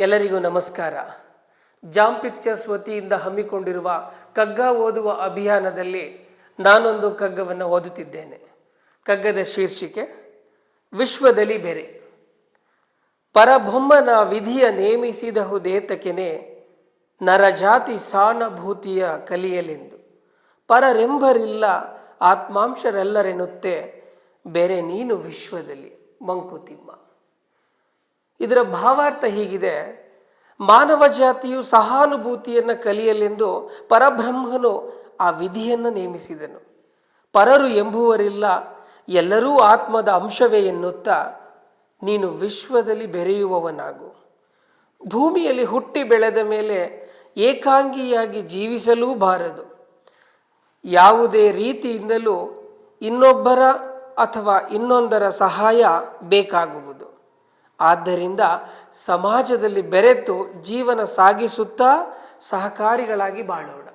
ಎಲ್ಲರಿಗೂ ನಮಸ್ಕಾರ. Jam pictures ವತಿಯಿಂದ ಹಮ್ಮಿಕೊಂಡಿರುವ ಕಗ್ಗ ಓದುವ ಅಭಿಯಾನದಲ್ಲಿ ನಾನೊಂದು ಕಗ್ಗವನ್ನು ಓದುತ್ತಿದ್ದೇನೆ. ಕಗ್ಗದ ಶೀರ್ಷಿಕೆ, ವಿಶ್ವದಲ್ಲಿ ಬೆರೆ. ಪರಬೊಮ್ಮನ ವಿಧಿಯ ನೇಮಿಸಿದಹುದೇತಕೆನೆ ನರಜಾತಿ ಸಾನುಭೂತಿಯ ಕಲಿಯಲೆಂದು. ಪರರೆಂಬರಿಲ್ಲ ಆತ್ಮಾಂಶರೆಲ್ಲರೆನ್ನುತ್ತೆ, ಬೇರೆ ನೀನು ವಿಶ್ವದಲ್ಲಿ ಮಂಕುತಿಮ್ಮ. ಇದರ ಭಾವಾರ್ಥ ಹೀಗಿದೆ. ಮಾನವ ಜಾತಿಯು ಸಹಾನುಭೂತಿಯನ್ನು ಕಲಿಯಲೆಂದು ಪರಬ್ರಹ್ಮನು ಆ ವಿಧಿಯನ್ನು ನೇಮಿಸಿದನು. ಪರರು ಎಂಬುವರಿಲ್ಲ, ಎಲ್ಲರೂ ಆತ್ಮದ ಅಂಶವೇ ಎನ್ನುತ್ತಾ ನೀನು ವಿಶ್ವದಲ್ಲಿ ಬೆರೆಯುವವನಾಗು. ಭೂಮಿಯಲ್ಲಿ ಹುಟ್ಟಿ ಬೆಳೆದ ಮೇಲೆ ಏಕಾಂಗಿಯಾಗಿ ಜೀವಿಸಲೂ ಬಾರದು ಯಾವುದೇ ರೀತಿಯಿಂದಲೂ ಇನ್ನೊಬ್ಬರ ಅಥವಾ ಇನ್ನೊಂದರ ಸಹಾಯ ಬೇಕಾಗುವುದು. ಆದ್ದರಿಂದ ಸಮಾಜದಲ್ಲಿ ಬೆರೆತು ಜೀವನ ಸಾಗಿಸುತ್ತಾ ಸಹಕಾರಿಗಳಾಗಿ ಬಾಳೋಣ.